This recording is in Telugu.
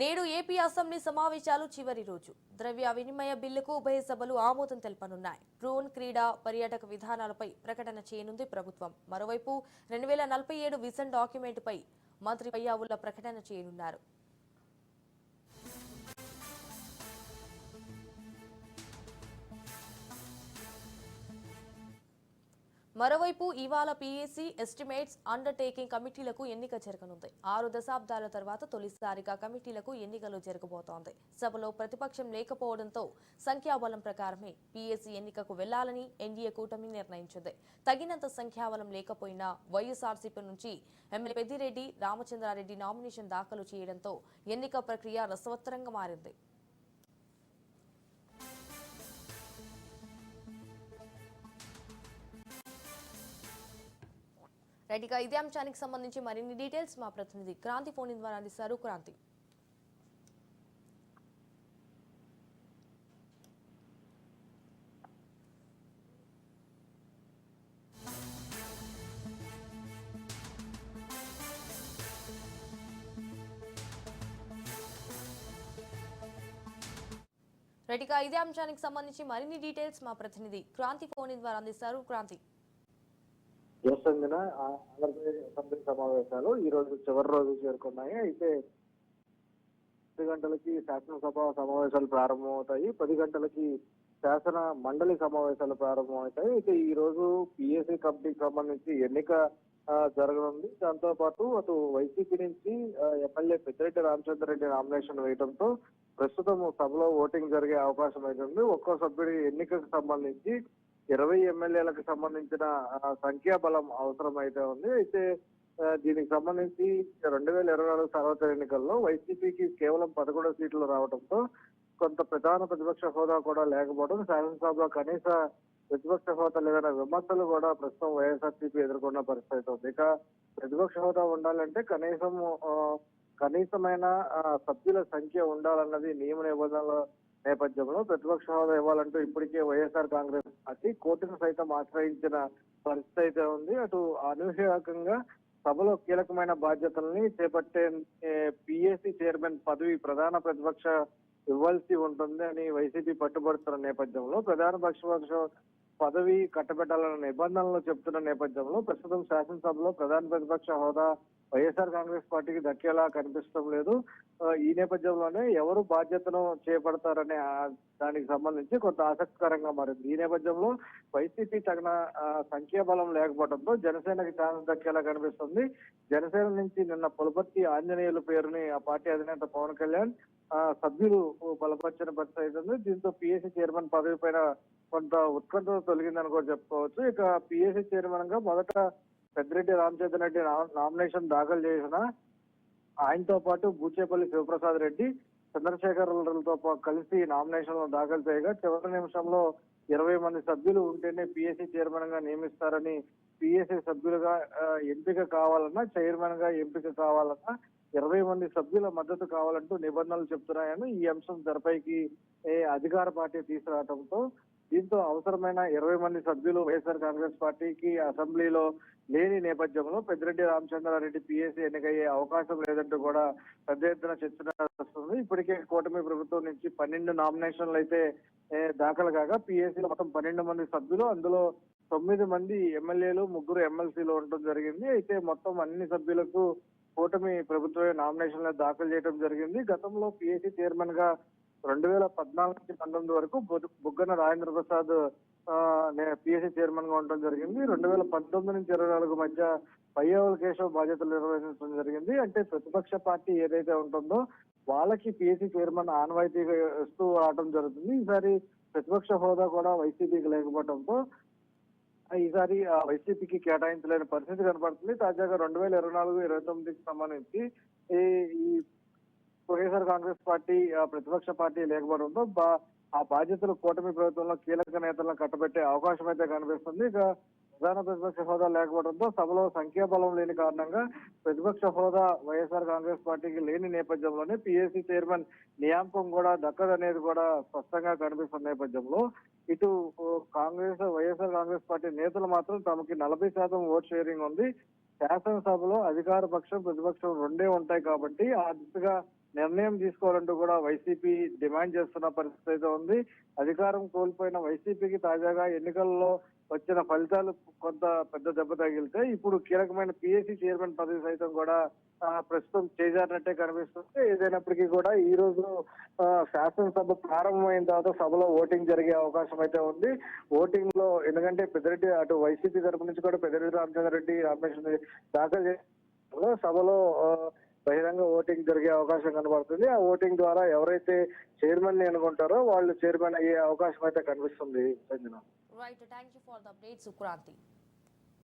నేడు ఏపీ అసెంబ్లీ సమావేశాలు చివరి రోజు. ద్రవ్య వినిమయ బిల్లుకు ఉభయ సభలు ఆమోదం తెలపనున్నాయి. డ్రోన్ క్రీడా పర్యాటక విధానాలపై ప్రకటన చేయనుంది ప్రభుత్వం. మరోవైపు రెండు వేల నలభై ఏడు విజన్ డాక్యుమెంట్పై మంత్రి పయ్యావుల ప్రకటన చేయనున్నారు. మరోవైపు ఇవాళ పీఏసీ ఎస్టిమేట్స్ అండర్టేకింగ్ కమిటీలకు ఎన్నిక జరగనుంది. ఆరు దశాబ్దాల తర్వాత తొలిసారిగా కమిటీలకు ఎన్నికలు జరగబోతోంది. సభలో ప్రతిపక్షం లేకపోవడంతో సంఖ్యాబలం ప్రకారమే పీఏసీ ఎన్నికకు వెళ్ళాలని ఎన్డీఏ కూటమి నిర్ణయించింది. తగినంత సంఖ్యాబలం లేకపోయినా వైఎస్ఆర్సీపీ నుంచి ఎమ్మెల్యే పెద్దిరెడ్డి రామచంద్రారెడ్డి నామినేషన్ దాఖలు చేయడంతో ఎన్నిక ప్రక్రియ రసవత్తరంగా మారింది. రైట్ ఇక ఇదే అంశానికి సంబంధించి మరిన్ని డీటెయిల్స్ మా ప్రతినిధి క్రాంతి ఫోన్ ద్వారా అందిస్తారు. క్రాంతి. రైట్ ఇక ఇదే అంశానికి సంబంధించి మరిన్ని డీటెయిల్స్ మా ప్రతినిధి క్రాంతి ఫోన్ ద్వారా అందిస్తారు. క్రాంతి. దేశంగా ఆంధ్రప్రదేశ్ అసెంబ్లీ సమావేశాలు ఈ రోజు చివరి రోజు చేరుకున్నాయి. అయితే పది గంటలకి శాసనసభ సమావేశాలు ప్రారంభమవుతాయి. పది గంటలకి శాసన మండలి సమావేశాలు ప్రారంభమవుతాయి. అయితే ఈ రోజు పిఎస్సి కమిటీకి సంబంధించి ఎన్నిక జరగనుంది. దాంతో పాటు అటు వైసీపీ నుంచి ఎమ్మెల్యే పెద్దిరెడ్డి రామచంద్ర రెడ్డి నామినేషన్ వేయడంతో ప్రస్తుతం సభలో ఓటింగ్ జరిగే అవకాశం అయితే ఉంది. ఒక్కో సభ్యుడి ఎన్నికకు సంబంధించి ఇరవై ఎమ్మెల్యేలకు సంబంధించిన సంఖ్యాబలం అవసరం అయితే ఉంది. అయితే దీనికి సంబంధించి రెండు వేల ఇరవై నాలుగు సార్వత్రిక ఎన్నికల్లో వైసీపీకి కేవలం పదకొండు సీట్లు రావడంతో కొంత ప్రధాన ప్రతిపక్ష హోదా కూడా లేకపోవడం శాసనసభలో కనీస ప్రతిపక్ష హోదా లేదన్న విమర్శలు కూడా ప్రస్తుతం వైఎస్ఆర్సీపీ ఎదుర్కొన్న పరిస్థితి అయితే ఉంది. ఇక ప్రతిపక్ష హోదా ఉండాలంటే కనీసం కనీసమైన సభ్యుల సంఖ్య ఉండాలన్నది నియమ నిబంధనలు నేపథ్యంలో ప్రతిపక్ష హోదా ఇవ్వాలంటూ ఇప్పటికే వైఎస్ఆర్ కాంగ్రెస్ పార్టీ కోర్టును సైతం ఆశ్రయించిన పరిస్థితి అయితే ఉంది. అటు అనూహ్యకంగా సభలో కీలకమైన బాధ్యతల్ని చేపట్టే పిఎస్సి చైర్మన్ పదవి ప్రధాన ప్రతిపక్ష ఇవ్వాల్సి ఉంటుంది అని వైసీపీ పట్టుబడుతున్న నేపథ్యంలో ప్రధాన ప్రతిపక్ష పదవి కట్టబెట్టాలన్న నిబంధనలు చెప్తున్న నేపథ్యంలో ప్రస్తుతం శాసనసభలో ప్రధాన ప్రతిపక్ష హోదా వైఎస్ఆర్ కాంగ్రెస్ పార్టీకి దక్కేలా కనిపిస్తడం లేదు. ఈ నేపథ్యంలోనే ఎవరు బాధ్యతను చేపడతారనే దానికి సంబంధించి కొంత ఆసక్తికరంగా మారింది. ఈ నేపథ్యంలో వైసీపీ తగిన సంఖ్యాబలం లేకపోవడంతో జనసేనకి ఛాన్స్ దక్కేలా కనిపిస్తుంది. జనసేన నుంచి నిన్న పులపర్తి ఆంజనేయుల పేరుని ఆ పార్టీ అధినేత పవన్ కళ్యాణ్ ఆ, సభ్యులు బలపరిచిన పరిస్థితి అవుతుంది దీంతో పిఎస్సి చైర్మన్ పదవి పైన కొంత ఉత్కంఠ తొలగిందని కూడా చెప్పుకోవచ్చు. ఇక పిఎస్సి చైర్మన్గా మొదట పెద్దిరెడ్డి రామచంద్ర రెడ్డి నా- నామినేషన్ దాఖలు చేసిన ఆయనతో పాటు బూచేపల్లి శివప్రసాద్ రెడ్డి చంద్రశేఖర్లతో కలిసి నామినేషన్ దాఖలు చేయగా చివరి నిమిషంలో ఇరవై మంది సభ్యులు ఉంటేనే పిఎస్సి చైర్మన్గా నియమిస్తారని పిఎస్సి సభ్యులుగా ఎంపిక కావాలన్నా చైర్మన్గా ఎంపిక కావాలన్నా ఇరవై మంది సభ్యుల మద్దతు కావాలంటూ నిబంధనలు చెప్తున్నాయని ఈ అంశం తెరపైకి ఏ, అధికార పార్టీ తీసుకురావడంతో దీంతో అవసరమైన ఇరవై మంది సభ్యులు వైఎస్ఆర్ కాంగ్రెస్ పార్టీకి అసెంబ్లీలో లేని నేపథ్యంలో పెద్దిరెడ్డి రామచంద్రారెడ్డి పిఎస్సీ ఎన్నికయ్యే అవకాశం లేదంటూ కూడా పెద్ద ఎత్తున చర్చ నడుస్తుంది. ఇప్పటికే కూటమి ప్రభుత్వం నుంచి పన్నెండు నామినేషన్లు అయితే దాఖలు కాగా పిఎస్సీలో మొత్తం పన్నెండు మంది సభ్యులు అందులో తొమ్మిది మంది ఎమ్మెల్యేలు ముగ్గురు ఎమ్మెల్సీలు ఉండటం జరిగింది. అయితే మొత్తం అన్ని సభ్యులకు కూటమి ప్రభుత్వమే నామినేషన్లు దాఖలు చేయడం జరిగింది. గతంలో పిఎస్సీ చైర్మన్గా రెండు వేల పద్నాలుగు నుంచి పంతొమ్మిది వరకు బుగ్గన రాజేంద్ర ప్రసాద్ పిఎస్సీ చైర్మన్గా ఉండడం జరిగింది. రెండు వేల పంతొమ్మిది నుంచి ఇరవై నాలుగు మధ్య పయ్యవల కేశవ్ బాధ్యతలు నిర్వహించడం జరిగింది. అంటే ప్రతిపక్ష పార్టీ ఏదైతే ఉంటుందో వాళ్ళకి పిఎస్సీ చైర్మన్ ఆనవాయితీగా ఇస్తూ రావడం జరుగుతుంది. ఈసారి ప్రతిపక్ష హోదా కూడా వైసీపీకి లేకపోవడంతో ఈసారి వైసీపీకి కేటాయించలేని పరిస్థితి కనబడుతుంది తాజాగా రెండు వేల ఇరవై నాలుగు ఇరవై తొమ్మిదికి సంబంధించి ఈ ఈ వైఎస్ఆర్ కాంగ్రెస్ పార్టీ ఆ, ప్రతిపక్ష పార్టీ లేకపోవడంతో బా- ఆ బాధ్యతలు కూటమి ప్రభుత్వంలో కీలక నేతలను కట్టబెట్టే అవకాశం అయితే కనిపిస్తుంది. ఇక ప్రధాన ప్రతిపక్ష హోదా లేకపోవడంతో సభలో సంఖ్యాబలం లేని కారణంగా ప్రతిపక్ష హోదా వైఎస్ఆర్ కాంగ్రెస్ పార్టీకి లేని నేపథ్యంలోనే పిఎస్సీ చైర్మన్ నియామకం కూడా దక్కదనేది కూడా స్పష్టంగా కనిపిస్తున్న నేపథ్యంలో ఇటు కాంగ్రెస్ వైఎస్ఆర్ కాంగ్రెస్ పార్టీ నేతలు మాత్రం తమకి నలభై శాతం ఓట్ షేరింగ్ ఉంది. శాసనసభలో అధికార పక్షం ప్రతిపక్షం రెండే ఉంటాయి కాబట్టి ఆ దిశగా నిర్ణయం తీసుకోవాలంటూ కూడా వైసీపీ డిమాండ్ చేస్తున్న పరిస్థితి అయితే ఉంది. అధికారం కోల్పోయిన వైసీపీకి తాజాగా ఎన్నికల్లో వచ్చిన ఫలితాలు కొంత పెద్ద దెబ్బ తగిలితే ఇప్పుడు కీలకమైన పిఎస్సి చైర్మన్ పదవి సైతం కూడా ప్రస్తుతం చేజారినట్టే కనిపిస్తుంది. ఏదైనప్పటికీ కూడా ఈ రోజు శాసనసభ ప్రారంభమైన తర్వాత సభలో ఓటింగ్ జరిగే అవకాశం అయితే ఉంది. ఓటింగ్లో ఎందుకంటే పెద్దరెడ్డి అటు వైసీపీ తరపు నుంచి కూడా పెద్దరెడ్డి రామచంద్ర రెడ్డి రెడ్డి దాఖలు చేసిన సభలో బహిరంగ ఓటింగ్ జరిగే అవకాశం కనబడుతుంది. ఆ ఓటింగ్ ద్వారా ఎవరైతే చైర్మన్ని అనుకుంటారో వాళ్ళు చైర్మన్ అయ్యే అవకాశం అయితే కనిపిస్తుంది Sanjana. Right thank you for the update Sukranthi